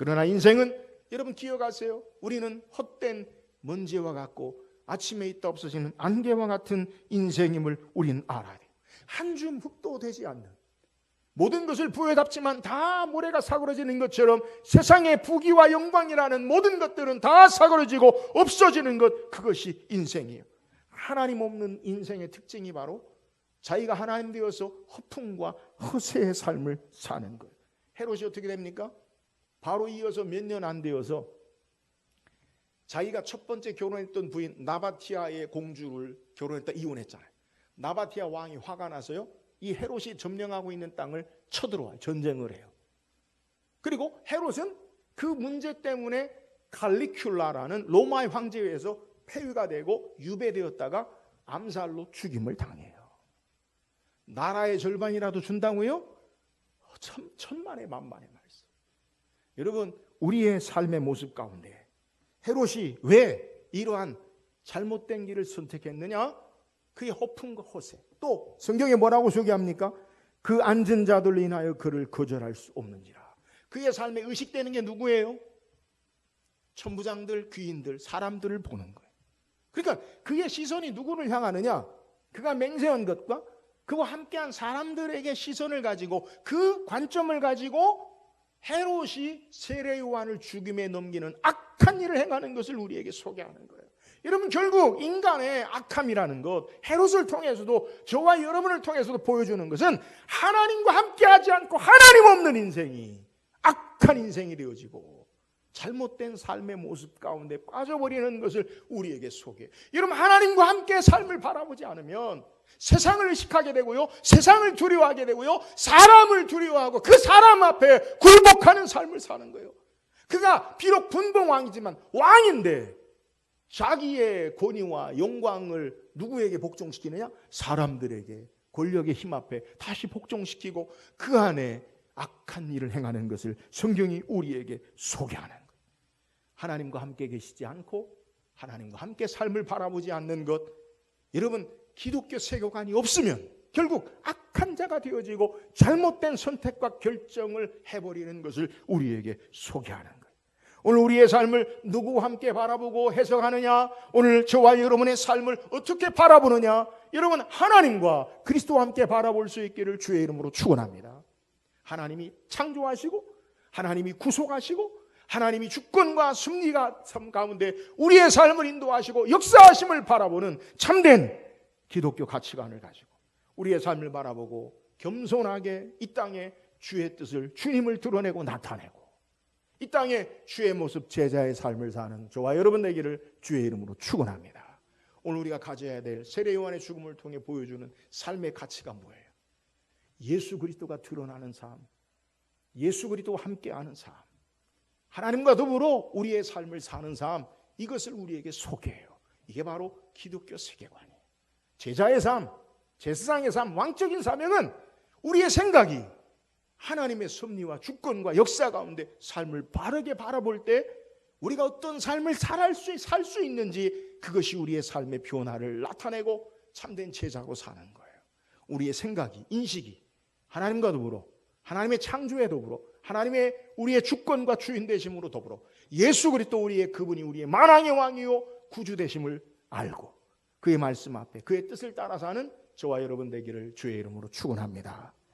그러나 인생은 여러분 기억하세요. 우리는 헛된 먼지와 같고 아침에 있다 없어지는 안개와 같은 인생임을 우리는 알아야 돼요. 한 줌 흙도 되지 않는 모든 것을 부여잡지만 다 모래가 사그러지는 것처럼 세상의 부귀와 영광이라는 모든 것들은 다 사그러지고 없어지는 것 그것이 인생이에요. 하나님 없는 인생의 특징이 바로 자기가 하나님 되어서 허풍과 허세의 삶을 사는 거예요. 헤롯이 어떻게 됩니까? 바로 이어서 몇 년 안 되어서 자기가 첫 번째 결혼했던 부인 나바티아의 공주를 결혼했다 이혼했잖아요. 나바티아 왕이 화가 나서요. 이 헤롯이 점령하고 있는 땅을 쳐들어와요. 전쟁을 해요. 그리고 헤롯은 그 문제 때문에 칼리큘라라는 로마의 황제에서 폐위가 되고 유배되었다가 암살로 죽임을 당해요. 나라의 절반이라도 준다고요? 천, 천만의 만만의 말씀. 여러분, 우리의 삶의 모습 가운데 헤롯이 왜 이러한 잘못된 길을 선택했느냐? 그의 허풍과 허세. 또 성경에 뭐라고 소개합니까? 그 앉은 자들로 인하여 그를 거절할 수 없는지라. 그의 삶에 의식되는 게 누구예요? 천부장들, 귀인들, 사람들을 보는 거예요. 그러니까 그의 시선이 누구를 향하느냐? 그가 맹세한 것과 그와 함께한 사람들에게 시선을 가지고 그 관점을 가지고 헤롯이 세례 요한을 죽임에 넘기는 악한 일을 행하는 것을 우리에게 소개하는 거예요. 여러분 결국 인간의 악함이라는 것 헤롯을 통해서도 저와 여러분을 통해서도 보여주는 것은 하나님과 함께하지 않고 하나님 없는 인생이 악한 인생이 되어지고 잘못된 삶의 모습 가운데 빠져버리는 것을 우리에게 소개. 여러분 하나님과 함께 삶을 바라보지 않으면 세상을 의식하게 되고요. 세상을 두려워하게 되고요. 사람을 두려워하고 그 사람 앞에 굴복하는 삶을 사는 거예요. 그가 비록 분봉왕이지만 왕인데 자기의 권위와 영광을 누구에게 복종시키느냐? 사람들에게 권력의 힘 앞에 다시 복종시키고 그 안에 악한 일을 행하는 것을 성경이 우리에게 소개하는 거예요. 하나님과 함께 계시지 않고 하나님과 함께 삶을 바라보지 않는 것 여러분 기독교 세계관이 없으면 결국 악한 자가 되어지고 잘못된 선택과 결정을 해버리는 것을 우리에게 소개하는 거예요. 오늘 우리의 삶을 누구와 함께 바라보고 해석하느냐? 오늘 저와 여러분의 삶을 어떻게 바라보느냐? 여러분 하나님과 그리스도와 함께 바라볼 수 있기를 주의 이름으로 축원합니다. 하나님이 창조하시고 하나님이 구속하시고 하나님이 주권과 승리가 삶 가운데 우리의 삶을 인도하시고 역사하심을 바라보는 참된 기독교 가치관을 가지고 우리의 삶을 바라보고 겸손하게 이 땅에 주의 뜻을 주님을 드러내고 나타내고 이 땅에 주의 모습 제자의 삶을 사는 저와 여러분 되기를 주의 이름으로 축원합니다. 오늘 우리가 가져야 될 세례 요한의 죽음을 통해 보여주는 삶의 가치가 뭐예요? 예수 그리스도가 드러나는 삶, 예수 그리스도와 함께하는 삶, 하나님과 더불어 우리의 삶을 사는 삶, 이것을 우리에게 소개해요. 이게 바로 기독교 세계관이에요. 제자의 삶, 제사장의 삶, 왕적인 사명은 우리의 생각이 하나님의 섭리와 주권과 역사 가운데 삶을 바르게 바라볼 때 우리가 어떤 삶을 살할 수, 살 수 있는지 그것이 우리의 삶의 변화를 나타내고 참된 제자로 사는 거예요. 우리의 생각이, 인식이 하나님과 더불어 하나님의 창조에 더불어 하나님의 우리의 주권과 주인 되심으로 더불어 예수 그리스도 우리의 그분이 우리의 만왕의 왕이요 구주 되심을 알고 그의 말씀 앞에 그의 뜻을 따라 사는 저와 여러분 되기를 주의 이름으로 축원합니다.